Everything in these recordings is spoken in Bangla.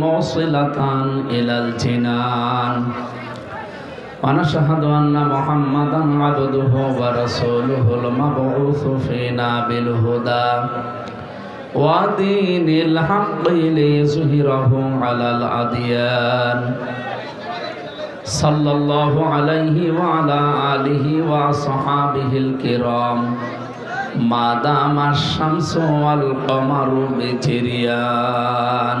موصلة إلى الجنان ونشهد أن محمدا عبده ورسوله المبعوث فينا بالهدى ودين الحق ليظهره على الأديان صلى الله عليه وعلى آله وصحابه الكرام ما دام الشمس والقمر بجريان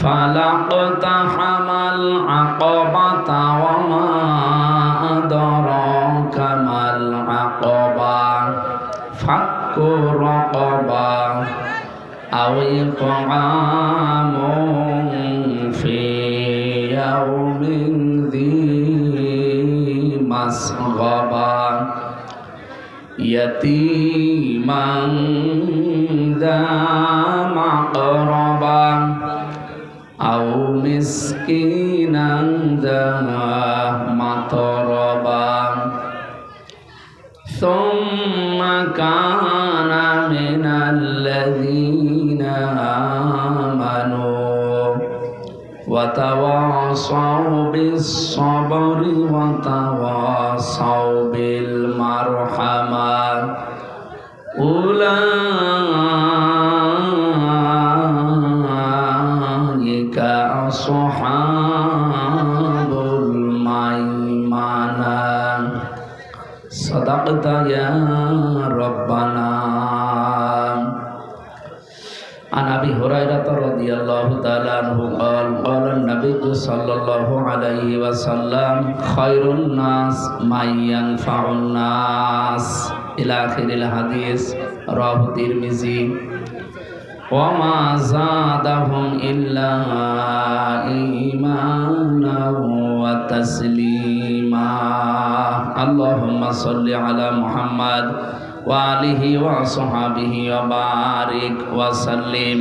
فلقتحم العقبة وما أدراك ما العقبة فك رقبة أو إطعام في يوم ذي مسغبة يتيما ذا مقربة أو مسكينا ذا مطربا. ثم كان من الذين آمنوا وتواصوا بالصبر وتواصوا بالمرحمة. أولئك মাইয়ান ফাউন্নাস ইলাখিরিল হাদিস, রব তিরমিজি। ওমা জাদাহুম ইল্লা ঈমানা ওয়া তাসলিমা। আল্লাহুম্মা সাল্লি আলা মুহাম্মাদ ওয়া আলিহি ওয়া সাহাবিহি ওয়া বারিক ওয়া সাল্লিম।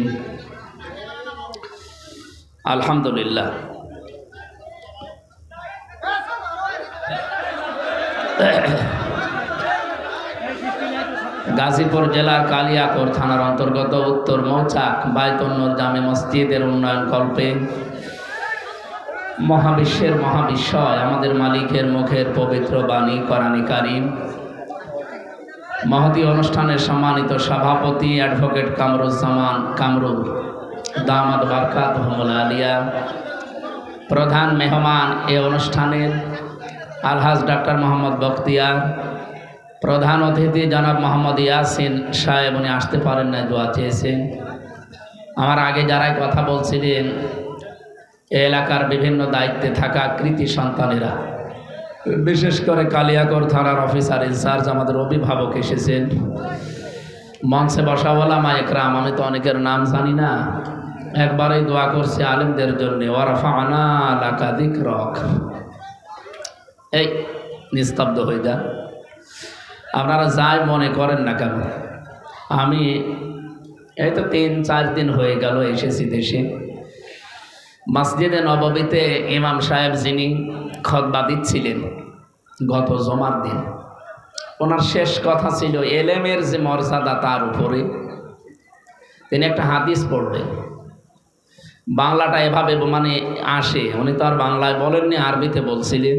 আলহামদুলিল্লাহ। গাজীপুর জেলার কালিয়াকোর থানার অন্তর্গত উত্তর মৌচাক বায়তন্নর জামে মসজিদের উন্নয়ন কল্পে মহাবিশ্বের মহাবিশ্বয়, আমাদের মালিকের মুখের পবিত্র বাণী করানি কারিম। মহতি অনুষ্ঠানের সম্মানিত সভাপতি অ্যাডভোকেট কামরুজ্জামান কামরুল। দামাদ বারকাত আলিয়া। প্রধান মেহমান এ অনুষ্ঠানের আলহাজ ডাক্তার মোহাম্মদ বখতিয়ার, প্রধান অতিথি জনাব মোহাম্মদ ইয়াসিন সাহেব, উনি আসতে পারেন না দোয়া চেয়েছেন। আমার আগে যারাই কথা বলছিলেন এলাকার বিভিন্ন দায়িত্বে থাকা কৃতি সন্তানেরা, বিশেষ করে কালিয়াকর থানার অফিসার ইনচার্জ আমাদের অভিভাবক এসেছেন। মঞ্চে বসাওয়ালা মা একরাম, আমি তো অনেকের নাম জানি না। একবারই দোয়া করছে আলিমদের জন্য ওয়ারফানা লাকাদিক রক এই, নিস্তব্ধ হয়ে যান আপনারা যাই মনে করেন না কেন, আমি এই তো তিন, চার দিন হয়ে গেল এসেছি দেশে। মসজিদে নববীতে ইমাম সাহেব যিনি খতবা দিচ্ছিলেন গত জমার দিন, ওনার শেষ কথা ছিল, এলেমের যে মর্যাদা তার উপরে। তিনি একটা হাদিস পড়লেন। বাংলাটা এভাবে মানে আসে, উনি তো আর বাংলায় বলেননি, আরবিতে বলছিলেন।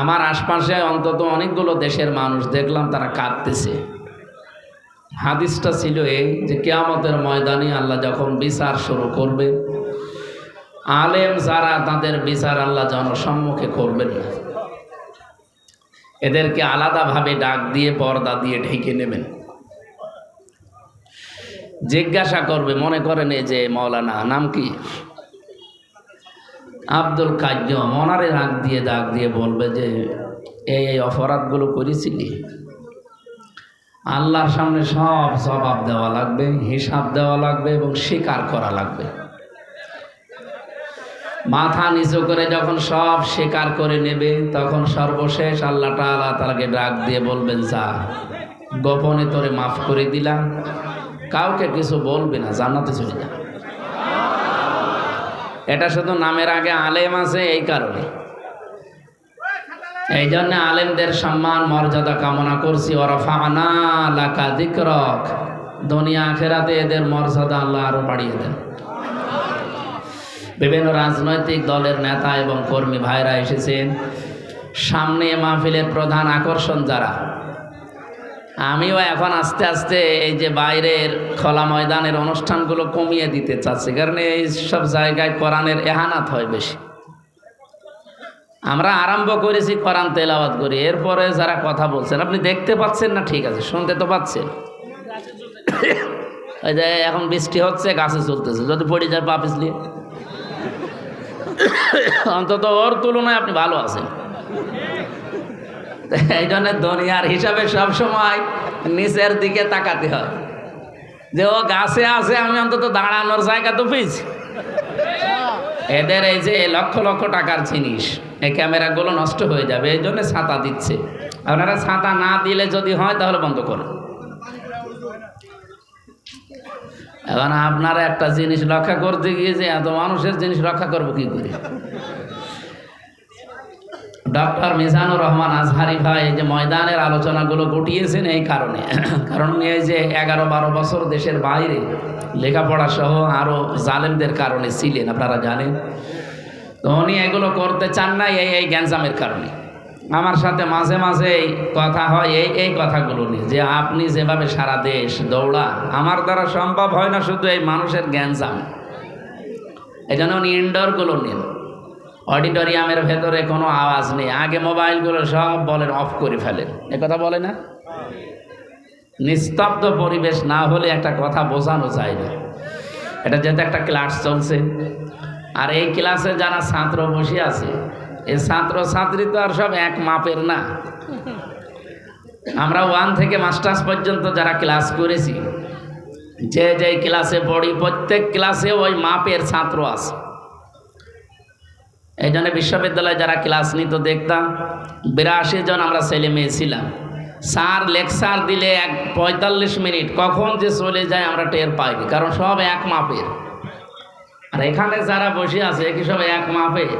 আমার আশপাশে অন্তত অনেকগুলো দেশের মানুষ দেখলাম তারা কাঁদতেছে। হাদিসটা ছিল এই যে কেয়ামতের ময়দানে আল্লাহ যখন বিচার শুরু করবে, আলেম যারা তাদের বিচার আল্লাহ জনসম্মুখে করবেন না। এদেরকে আলাদাভাবে ডাক দিয়ে পর্দা দিয়ে ঢেকে নেবেন। জিজ্ঞাসা করবে, মনে করেন এই যে মৌলানা, নাম কি? আব্দুল কাজ্যম ওনারে ডাক দিয়ে ডাক দিয়ে বলবে যে, এই এই অপরাধগুলো করেছিলি আল্লাহর সামনে সব জবাব দেওয়া লাগবে, হিসাব দেওয়া লাগবে এবং স্বীকার করা লাগবে। মাথা নিচু করে যখন সব স্বীকার করে নেবে, তখন সর্বশেষ আল্লাহ তাআলা তাকে ডাক দিয়ে বলবেন, যা, গোপনে তোরে মাফ করে দিলাম। কাউকে কিছু বলবে না জানাতে চলে যা। এটা শুধু নামের আগে আলেম আছে এই কারণে। এই জন্য আলেমদের সম্মান, মর্যাদা কামনা করছি। ওরফানা দুনিয়া আখেরাতে এদের মর্যাদা আল্লাহ আরও বাড়িয়ে দেন। বিভিন্ন রাজনৈতিক দলের নেতা এবং কর্মী ভাইরা এসেছেন। সামনে মাহফিলের প্রধান আকর্ষণ যারা আমিও এখন আস্তে আস্তে এই যে বাইরের খোলা ময়দানের অনুষ্ঠানগুলো কমিয়ে দিতে চাচ্ছি, কারণ এই সব জায়গায় কোরআনের এহানাত হয় বেশি। আমরা আরম্ভ করেছি কোরআন তেলাওয়াত করি, এরপরে যারা কথা বলছেন, আপনি দেখতে পাচ্ছেন না? ঠিক আছে, শুনতে তো পাচ্ছেন। ওই যে এখন বৃষ্টি হচ্ছে, গাছে চলতেছে, যদি পড়ে যায় পা পিছলিয়ে অন্তত ওর তুলনায় আপনি ভালো আছেন। এই জন্য দুনিয়ার হিসাবে সবসময় নিচের দিকে তাকাতে হয়। যে ও গাছে আছে, আমি অন্তত দাঁড়ানোর জায়গা তো পেয়েছি। এদের এই যে লক্ষ লক্ষ টাকার জিনিস, এই ক্যামেরাগুলো নষ্ট হয়ে যাবে, এই জন্য ছাতা দিচ্ছে। আপনারা ছাতা না দিলে যদি হয়, তাহলে বন্ধ করুন। এখন আপনারা একটা জিনিস রক্ষা করতে গিয়ে যে এত মানুষের জিনিস রক্ষা করব কি করে? ডক্টর মিজানুর রহমান আজহারি ভাই যে ময়দানের আলোচনাগুলো গুটিয়েছেন এই কারণে। কারণ এই যে এগারো বারো বছর দেশের বাইরে লেখাপড়া সহ আরও জালেমদের কারণে ছিলেন, আপনারা জানেন। তো উনি এগুলো করতে চান না এই এই গ্যাঞ্জামের কারণে। আমার সাথে মাঝে মাঝে কথা হয়, এই এই কথাগুলো নিয়ে যে আপনি যেভাবে সারা দেশ দৌড়া, আমার দ্বারা সম্ভব হয় না শুধু এই মানুষের গ্যাঞ্জাম। এই জন্য উনি ইনডোরগুলো নিন। অডিটোরিয়ামের ভেতরে কোনো আওয়াজ নেই। আগে মোবাইলগুলো সব বলেন, অফ করে ফেলেন। এ কথা বলে না? নিস্তব্ধ পরিবেশ না হলে একটা কথা বোঝানো যায় না। এটা যেহেতু একটা ক্লাস চলছে। আর এই ক্লাসে যারা ছাত্র বসে আছে, এই ছাত্র ছাত্রী তো আর সব এক মাপের না। আমরা ওয়ান থেকে মাস্টার্স পর্যন্ত যারা ক্লাস করেছি, যে যে ক্লাসে পড়ি, প্রত্যেক ক্লাসে ওই মাপের ছাত্র আছে। এই জন্য বিশ্ববিদ্যালয়ে যারা ক্লাস নিত দেখতাম, বিরাশি জন আমরা ছেলে মেয়ে ছিলাম। স্যার লেকচার দিলে এক পঁয়তাল্লিশ মিনিট, কখন যে চলে যায় আমরা টের পাইনি কারণ সব এক মাপের। আর এখানে যারা বসে আছে, কি সব এক মাপের?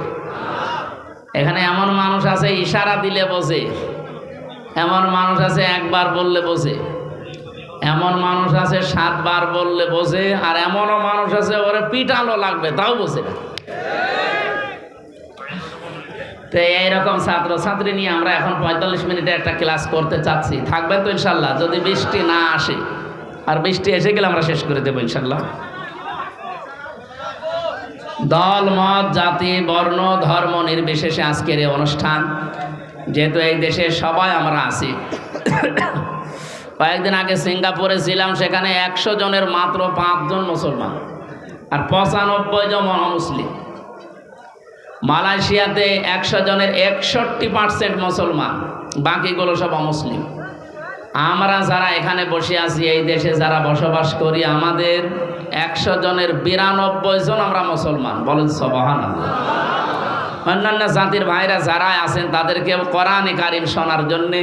এখানে এমন মানুষ আছে, ইশারা দিলে বসে এমন মানুষ আছে, একবার বললে বসে এমন মানুষ আছে, সাতবার বললে বসে আর এমনও মানুষ আছে, ওরা পিটালো লাগবে, তাও বসে না। তো এইরকম ছাত্র, ছাত্রী নিয়ে আমরা এখন পঁয়তাল্লিশ মিনিটে একটা ক্লাস করতে চাচ্ছি। থাকবেন তো ইনশাল্লাহ, যদি বৃষ্টি না আসে। আর বৃষ্টি এসে গেলে আমরা শেষ করে দেবো ইনশাল্লাহ। দল, মত, জাতি, বর্ণ, ধর্ম নির্বিশেষে আজকের এই অনুষ্ঠান। যেহেতু এই দেশে সবাই আমরা আছি। কয়েকদিন আগে সিঙ্গাপুরে ছিলাম, সেখানে একশো জনের মাত্র পাঁচজন মুসলমান। আর পঁচানব্বই জন মুসলিম মালয়েশিয়াতে একশো জনের একষট্টি পার্সেন্ট মুসলমান, বাকিগুলো সব অমুসলিম। আমরা যারা এখানে বসে আছি, এই দেশে যারা বসবাস করি, আমাদের একশো জনের বিরানব্বই জন আমরা মুসলমান। বলেন সবাহান অন্যান্য জাতির ভাইরা যারা আছেন, তাদেরকে কোরআনে কারিম শোনার জন্যে,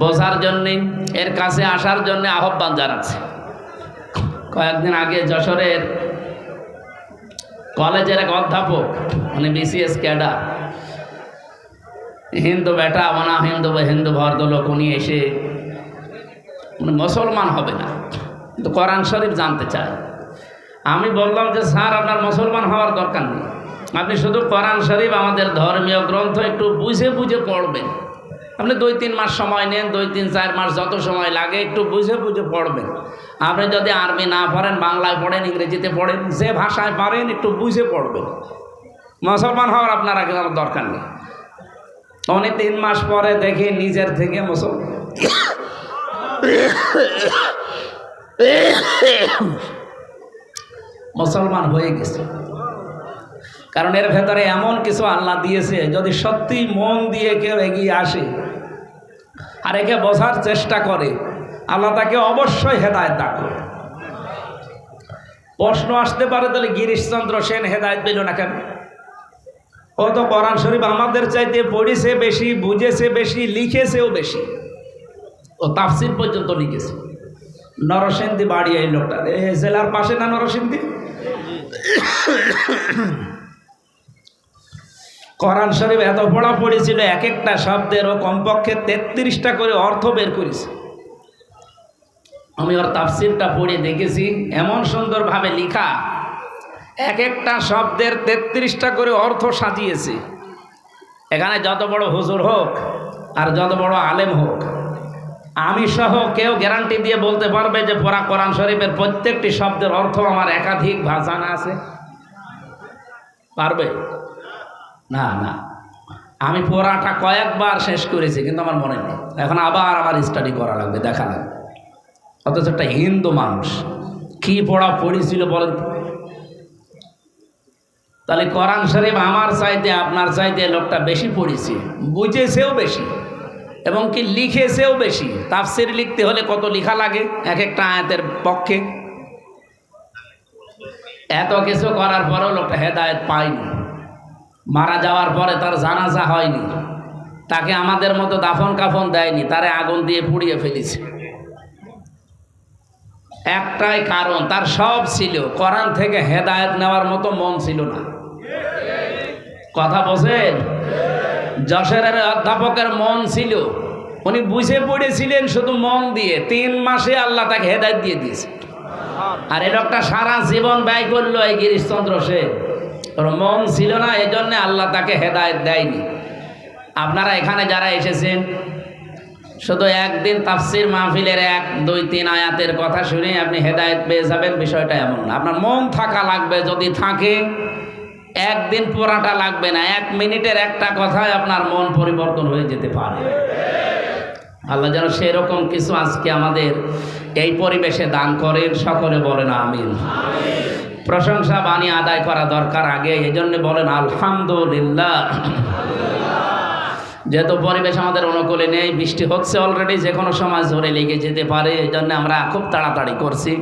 বোঝার জন্যে, এর কাছে আসার জন্যে আহ্বান জানাচ্ছে। কয়েকদিন আগে যশোরের কলেজের এক অধ্যাপক মানে বিসিএস ক্যাডার। হিন্দু বেটা মানা হিন্দু হিন্দু ভর্দ লোক উনি এসে, উনি মুসলমান হবে না। কিন্তু কোরআন শরীফ জানতে চায়। আমি বললাম যে, স্যার, আপনার মুসলমান হওয়ার দরকার নেই। আপনি শুধু কোরআন শরীফ আমাদের ধর্মীয় গ্রন্থ একটু বুঝে বুঝে পড়বেন। আপনি দুই তিন মাস সময় নেন, দুই তিন চার মাস যত সময় লাগে, একটু বুঝে বুঝে পড়বেন। আপনি যদি আরবি না পড়েন, বাংলায় পড়েন, ইংরেজিতে পড়েন, যে ভাষায় পারেন, একটু বুঝে পড়বেন। মুসলমান হওয়ার আপনার আগে আমার দরকার নেই। উনি তিন মাস পরে দেখি নিজের থেকে মুসলমান। মুসলমান হয়ে গেছে। কারণ এর ভেতরে এমন কিছু আল্লাহ দিয়েছে, যদি সত্যি মন দিয়ে কেউ এগিয়ে আসে আর একে বোঝার চেষ্টা করে। আল্লাহ তাকে অবশ্যই হেদায়ত দান করে প্রশ্ন আসতে পারে, তাহলে গিরিশচন্দ্র সেন হেদায়ত পেল না কেন? ও তো কোরআন শরীফ আমাদের চাইতে পড়েছে বেশি, বুঝেছে বেশি, লিখেছেও বেশি। ও তাফসির পর্যন্ত লিখেছে। নরসিংদী বাড়ি এই লোকটা। জেলার পাশে না নরসিংদী? কোরআন শরীফ এত পড়া পড়েছিল এক একটা শব্দের ও কমপক্ষে তেত্রিশটা করে অর্থ বের করেছে। আমি ওর তাফসিরটা পড়ে দেখেছি, এমন সুন্দরভাবে লিখা এক একটা শব্দের তেত্রিশটা করে অর্থ সাজিয়েছে। এখানে যত বড় হুজুর হোক আর যত বড় আলেম হোক, আমি সহ কেউ গ্যারান্টি দিয়ে বলতে পারবে যে পড়া কোরআন শরীফের প্রত্যেকটি শব্দের অর্থ আমার একাধিক ভাষানা আছে। পারবে? না না। আমি পড়াটা কয়েকবার শেষ করেছি, কিন্তু আমার মনে নেই। এখন আবার আমার স্টাডি করা লাগবে, দেখা লাগবে। অথচ একটা হিন্দু মানুষ, কি পড়া পড়েছিল বলেন তাহলে কোরআন শরীফ আমার চাইতে, আপনার চাইতে লোকটা বেশি পড়েছে, বুঝেছেও বেশি, এবং কি লিখেছেও বেশি। তাফসির লিখতে হলে কত লেখা লাগে, এক একটা আয়াতের পক্ষে? এত কিছু করার পরেও লোকটা হেদায়ত পায়নি। মারা যাওয়ার পরে তার জানাজা হয়নি। তাকে আমাদের মতো দাফন কাফন দেয়নি, তারে আগুন দিয়ে পুড়িয়ে ফেলেছে। একটাই কারণ, তার সব ছিল। কোরআন থেকে হেদায়ত নেওয়ার মতো মন ছিল না। কথা বোঝেন যশোরের অধ্যাপকের মন ছিল। উনি বুঝে পড়েছিলেন শুধু মন দিয়ে। তিন মাসে আল্লাহ তাকে হেদায়ত দিয়ে দিয়েছে। আর এই লোকটা সারা জীবন ব্যয় করল এই গিরিশচন্দ্র সে মন ছিল না এই জন্যে আল্লাহ তাকে হেদায়ত দেয়নি। আপনারা এখানে যারা এসেছেন, শুধু একদিন তাফসির মাহফিলের এক, দুই, তিন আয়াতের কথা শুনে আপনি হেদায়েত পেয়ে যাবেন, বিষয়টা এমন না। আপনার মন থাকা লাগবে, যদি থাকে, একদিন পড়াটা লাগবে না, এক মিনিটের একটা কথায় আপনার মন পরিবর্তন হয়ে যেতে পারে। আল্লাহ যেন সেরকম কিছু আজকে আমাদের এই পরিবেশে দান করেন, সকলে বলেন আমিন। প্রশংসা বাণী আদায় করা দরকার আগে এই জন্য বলেন, আলহামদুলিল্লাহ। যেহেতু পরিবেশ আমাদের অনুকূলে নেই, বৃষ্টি হচ্ছে অলরেডি যে কোনো সময় ঝরে লেগে যেতে পারে এই জন্য আমরা খুব তাড়াতাড়ি করছি।